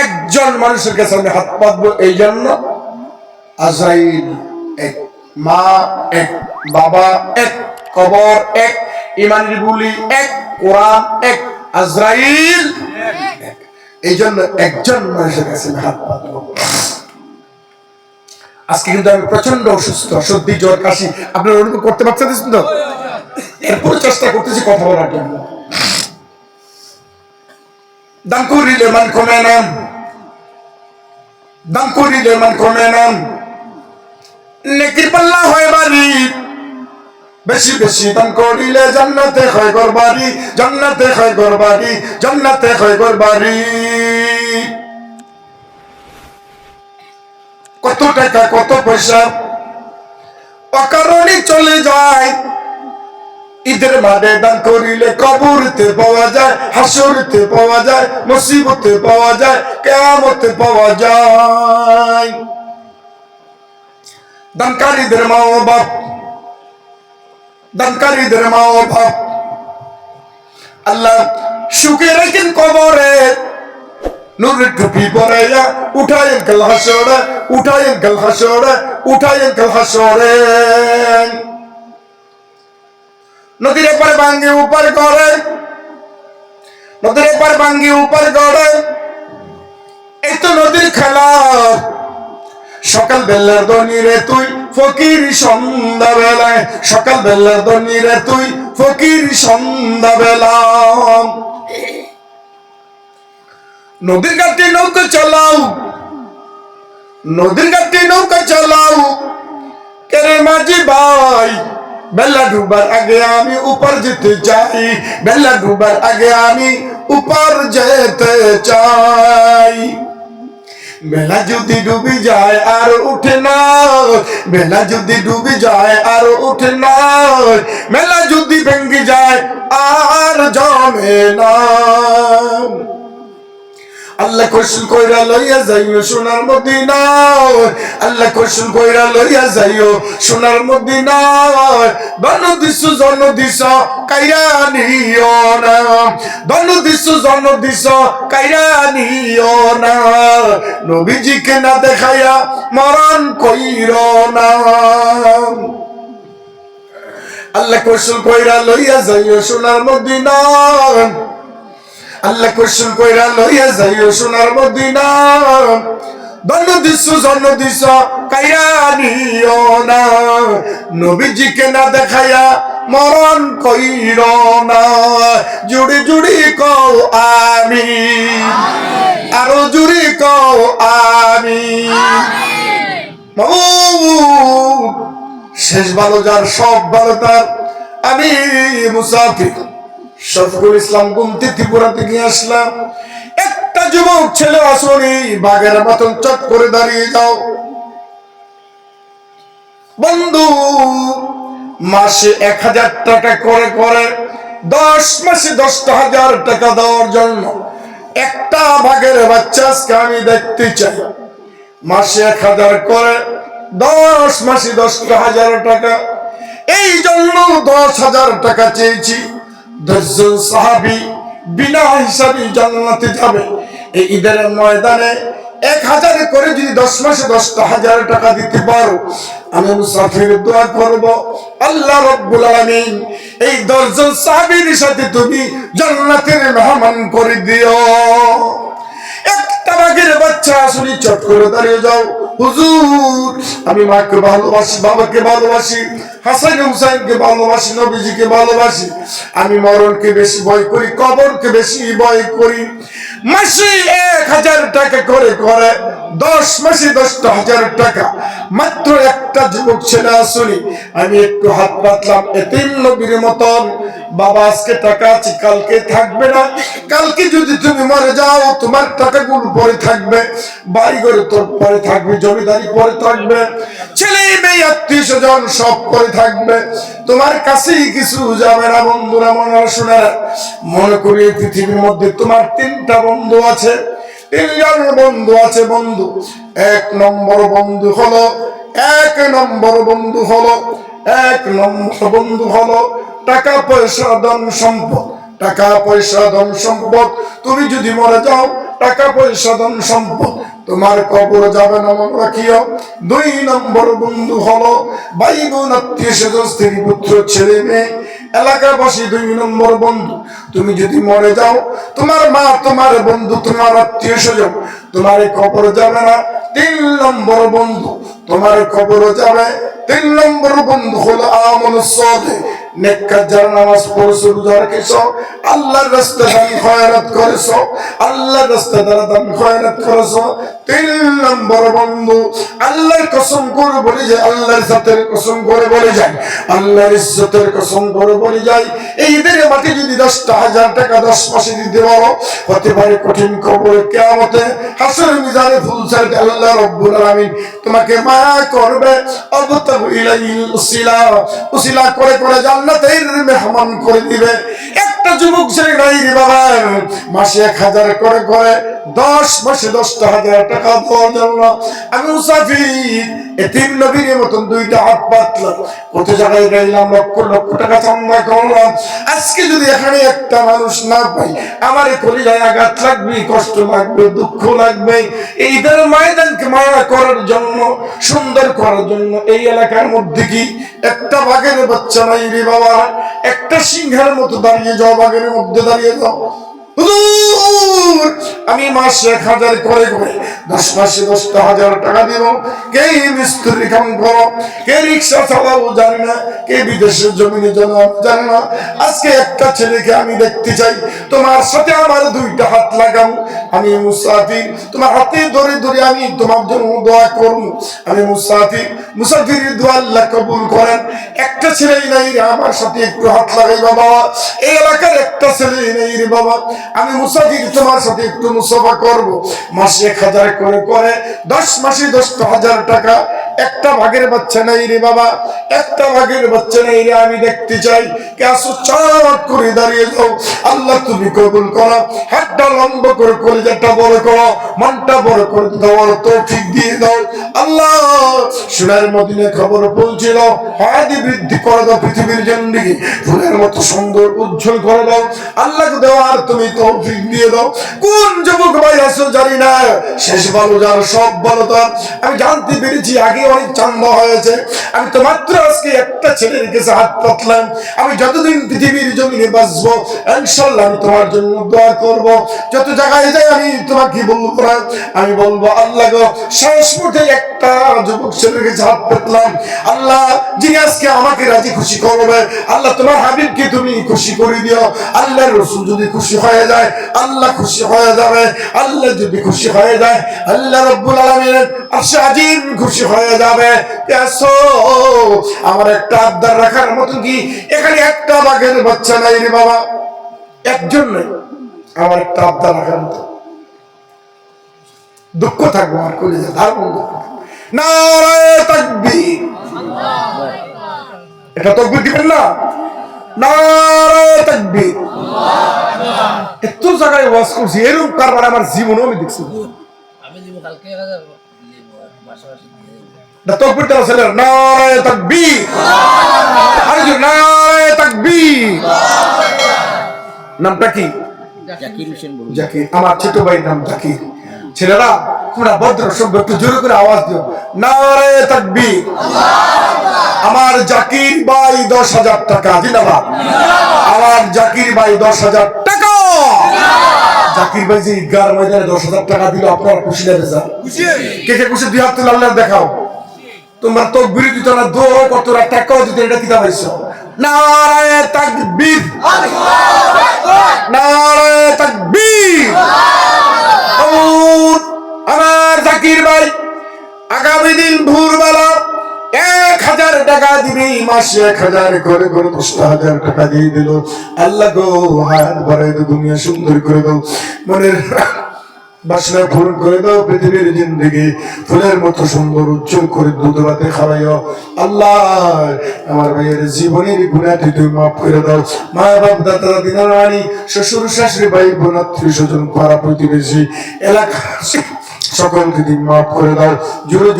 একজন মানুষের কাছে আমি হাত পাতবো এই জন্য। আজরাইল, এক মা, এক বাবা, এক কবর, এক ইমানের বুলি এক কোরআন, এক আজরাইল। এই জন্য একজন মানুষের কাছে আমি হাত পাতবো আজকে কিন্তু আমি প্রচণ্ড অসুস্থ, সর্দি, জ্বর, কাশি। আপনারা অনুভব করতে পারছেন তো এরপরে চেষ্টা করতেছি কথা বলার জন্য। Dangkuri leman komenan. Dangkuri leman komenan. নেকির পাল্লা হয় বাড়ি বেশি বেশি দান করিলে জান্নাতে হয় গর বাড়ি জান্নাতে হয় গর বাড়ি জান্নাতে হয় গর বাড়ি কত টাকা কত পয়সা অকারণে চলে যায় ঈদের মাঠে দান করিলে কবরতে পাওয়া যায়, হাসরতে পাওয়া যায়, মুসিবতে পাওয়া যায়, কেয়ামতে পাওয়া যায়। দানকারীদের মা ও বাপ দানকারীদের মা ও বাপ আল্লাহ সুখে রাখেন কবরে। নূরের টুপি পরাইয়া উঠায়েন কাল হাসরে, উঠায়েন কাল হাসরে, উঠায়েন কাল হাসরে। নদীর এপার ভাঙ্গি, উপর করে নদীর এপার ভাঙ্গি, উপর করে এই তো নদীর খেলা। সকাল বেলার দনি রে তুই, ফকির সন্ধ্যা বেলায় সকাল বেলার দনি রে তুই, ফকির সন্ধ্যা বেলা নদীর ঘাটে নৌকা চালাও। নদীর ঘাটে নৌকা চালাও। কেরে মাঝি ভাই? বেলা ডুবার আগে আমি উপর যেতে চাই, বেলা ডুবার আগে আমি উপর যেতে চাই। বেলা যদি ডুবি যায় আর উঠে না, বেলা যদি ডুবি যায় আর উঠে না মেলা যদি ভেঙ্গে যায় আর জমে না। আল্লাহ কৌশল কইরা লইয়া যাইও সোনার মদিনা আল্লাহ কৌশল কইরা লইয়া যাইও সোনার মদিনা দন দিস জন দিস কাইরা নিও না। দন দিস জন দিস কাইরা নিও না। নবীজিকে না দেখাইয়া মরণ কইর না। আল্লাহ কৌশল কইরা লইয়া যাইও সোনার মদিনা আল্লাহ কুসুম কইরা লইয়া যাইও সোনার মদিনা। দন্ন দিস জন্ম দিস কাইরা নিও না। নবীজিকে না দেখাইয়া মরণ কইর না। জুড়ি জুড়ি কও আমি, আরও জুড়ি কও আমি। শেষ ভালো যার, সব ভালো তার। আমি মুসাফির। শফিকুল ইসলাম গুমতি ত্রিপুরা থেকে আসলাম। একটা যুবক ছেলে আসনি, বাঘের মতন চট করে দাঁড়িয়ে যাও। বন্ধু, মাসে এক হাজার টাকা করে করে, দশ মাসে দশটা হাজার টাকা দেওয়ার জন্য একটা ভাগের বাচ্চা আজকে আমি দেখতে চাই। মাসে এক হাজার করে, দশ মাসে দশটা হাজার টাকা। এই জন্য দশ হাজার টাকা চেয়েছি। দশজন সাহাবি বিনা হিসাবে জান্নাতে যাবে। এই ঈদের ময়দানে এক হাজারে করে যদি দশ মাসে দশটা হাজার টাকা দিতে পারো, আমি মুসাফির দোয়া করব। আল্লাহ রব্বুল আলামিন এই দশজন সাহাবীর সাথে তুমি জান্নাতের মেহমান করে দিও। একটা বাঘের বাচ্চা আসলে চট করে দাঁড়িয়ে যাও। হুজুর, আমি মাকে ভালোবাসি, বাবাকে ভালোবাসি। হাসান হুসাইনকে ভালোবাসি, নবীজিকে ভালোবাসি। আমি মরণকে বেশি ভয় করি, কবরকে বেশি ভয় করি। মাসি এক হাজার টাকা করে করে দশ মাসে দশটা হাজার টাকা। মাত্র একটা যুবক ছেলে আসুনি আমি একটু হাত পাতলাম, এতিম নবীর মতন। বাবা, আজকে টাকা আছে, কালকে থাকবে না। কালকে যদি তুমি মরে যাও, তোমার টাকাগুলো পরে থাকবে। বাড়ি ঘরে তোর পরে থাকবে, জমিদারি পরে থাকবে। ছেলে, মেয়ে, আত্মীয় স্বজন সব পরে থাকবে। তোমার কাছেই কিছু যাবে না, বন্ধুরা, মনে শোনা মনে করি পৃথিবীর মধ্যে তোমার তিনটা বন্ধু আছে। তিনজন বন্ধু আছে, বন্ধু। এক নম্বর বন্ধু হলো, এক নম্বর বন্ধু হলো, এক নম্বর বন্ধু হলো টাকা পয়সা ধন সম্পদ। টাকা পয়সা ধন সম্পদ, তুমি যদি মরে যাও টাকা পয়সা ধন সম্পদ। তোমার কবর যাবে না, মনে রাখিও। দুই নম্বর বন্ধু হলো ভাই বোন আত্মীয় স্ত্রী, পুত্র, ছেলে, মেয়ে। এলাকাবাসী দুই নম্বর বন্ধু। তুমি যদি মরে যাও, তোমার মা, তোমার বন্ধু, তোমার আত্মীয় স্বজন, তোমার কবর যাবে না। তিন নম্বর বন্ধু। তোমার কবর যাবে। তিন নম্বর বন্ধু হলো আমল সদে নেককার নামাজ পড়ছো, রোজা রেখেছো বন্ধু কসম বলে বলে এই যদি দশটা হাজার টাকা দশ মাসে দিতে পারো, হতে পারে কঠিন কবরে কেয়ামতে হাসর মিজানে ফুল আল্লাহ রব্বুল আলামিন তোমাকে মায়া করবে। অবতাবু উসিলা করে করে জান্নাতের মেহমান করে দিবে। একটা যুবক ছেলে নাই বাবার বাবা মাসে এক হাজার করে করে দশ মাসে দশটা হাজার টাকা দেওয়ার জন্য। আমি মুসাফির, এতিম নবীর মতন দুইটা হাত পাতলাম কত জায়গায় গেলাম, লক্ষ লক্ষ টাকা চান্দা করলাম। আজকে যদি এখানে একটা মানুষ না পাই, আমার কলিজায় আঘাত লাগবে, কষ্ট লাগবে, দুঃখ লাগবে। এইদের ময়দানকে মায়া করার জন্য, সুন্দর করার জন্য এই এলাকার মধ্যে কি একটা বাঘের বাচ্চা নাই রে বাবা? একটা সিংহের মতো দাঁড়িয়ে যাও, বাঘের মধ্যে দাঁড়িয়ে যাও। আমি মাসে এক হাজার করে করে দশ মাসে দশটা হাজার টাকা দিব। কে মিস্ত্রি কাম করো, কে রিক্সা চালাবো জানি না, কে বিদেশের জমিনে জমা জানি না। আজকে একটা ছেলেকে আমি দেখতে চাই, তোমার সাথে আমার দুইটা হাত লাগাম আমি মুসাফির তোমার হাতে ধরে ধরে আমি তোমার জন্য দোয়া করব। আমি মুসাফির মুসাফির দোয়া আল্লাহ কবুল করেন। একটা ছেলে নাই রে, আমার সাথে একটু হাত লাগাই বাবা। এই এলাকার একটা ছেলে নাই রে বাবা। আমি মুসাফির তোমার সাথে একটু মুসাফা করব। মাসে এক হাজার করে করে, দশ মাসে দশটা হাজার টাকা একটা ভাগের বাচ্চা নাই রে বাবা, একটা ভাগের বাচ্চা নাই রে, আমি দেখতে চাই। করে দাঁড়িয়ে যাও। আল্লাহ, তুমি কবুল করো। হাতটা লম্ব করে কলিজাটা বড় করো। মনটা বড় করে দেওয়ার তৌফিক দিয়ে দাও। আল্লাহ, সোনার মদিনে খবর পৌঁছে দাও। হায়াতি বৃদ্ধি করে দাও পৃথিবীর জিন্দেগি ফুলের মতো সুন্দর উজ্জ্বল করে দাও। আল্লাহকে দেওয়ার তুমি তৌফিক দিয়ে দাও। কোন যুবক ভাই আসো জানি না। শেষ ভালো যার, সব ভালো তার। আমি জানতে পেরেছি, আগে অনেক চান্দা হয়েছে। আমি তো মাত্র আজকে একটা ছেলের কাছে হাত পাতলাম আমি যতদিন পৃথিবীর জমিনে বাঁচবো ইনশাল্লাহ আমি তোমার জন্য দোয়া করব। যত জায়গায় যাই আমি তোমাকে বলব না আমি বলব, আল্লাহ গো, শেষ মুঠে একটা যুবক ছেলের কাছে হাত পাতলাম আল্লাহ, যিনি আজকে আমাকে রাজি খুশি করবে, আল্লাহ তোমার হাবিবকে তুমি খুশি করে দিও। আল্লাহর রসুল যদি খুশি হয়ে যায়, আল্লাহ খুশি হয়ে যাবে। আল্লাহ যদি খুশি হয়ে যায়, আল্লাহ রব্বুল আলমিনের আজিম খুশি হয়ে যাবে। আমার একটা আবদার রাখার মতন কি? এখানে একটা বাঘের বাচ্চা নাই রে বাবা। একজন নেই, আমার একটা আবদার রাখার মতো। দুঃখ থাকব আমার কলিজা কারবার আমার জীবনও আমি দেখছি না তকবির দেওয়া ছেলে নারায় তাকবীর আরে জোরে, নারায় তাকবীর নামটা কি? জাকির আমার ছোট ভাইয়ের নাম জাকির। ছেলেরা তোমরা ভদ্র সভ্য একটু জোরে করে আওয়াজ দিও। নারায় তাকবীর। আমার জাকির ভাই দশ হাজার টাকা জিন্দাবাদ। আমার জাকির ভাই দশ হাজার টাকা। জাকির ভাই যে ঈদগার ময়দানে দশ হাজার টাকা দিল আপনার খুশি লাগে স্যার কে কে খুশি? দুই হাত তুলে আল্লাহ দেখাও। তোমরা তো বিরোধী তোরা দো কত এটা কিতা পাইছো নারায় নারায়! আমার জাকির ভাই, আগামী দিন ভোরবেলা এক হাজার টাকা দিবি, মাসে এক হাজার করে করে দশটা হাজার টাকা দিয়ে দিল। আল্লাহ গো বাড়াই দো, দুনিয়া সুন্দর করে দাও। মনের বাসনা করে দাও, পৃথিবীর জিন্দগি ফুলের মতো সুন্দর, উজ্জ্বল করে দুধ খাওয়াইও। আল্লাহ, আমার ভাইয়ের জীবনের গুণাটি তুমি মাফ করে দাও। মা বাপ দাদা দিদা শ্বশুর, শাশুড়ি, ভাই, বোন, আত্মীয় স্বজন, পাড়া প্রতিবেশী, এলাকা, সকলকে তুমি মাফ করে দাও। জুড়ে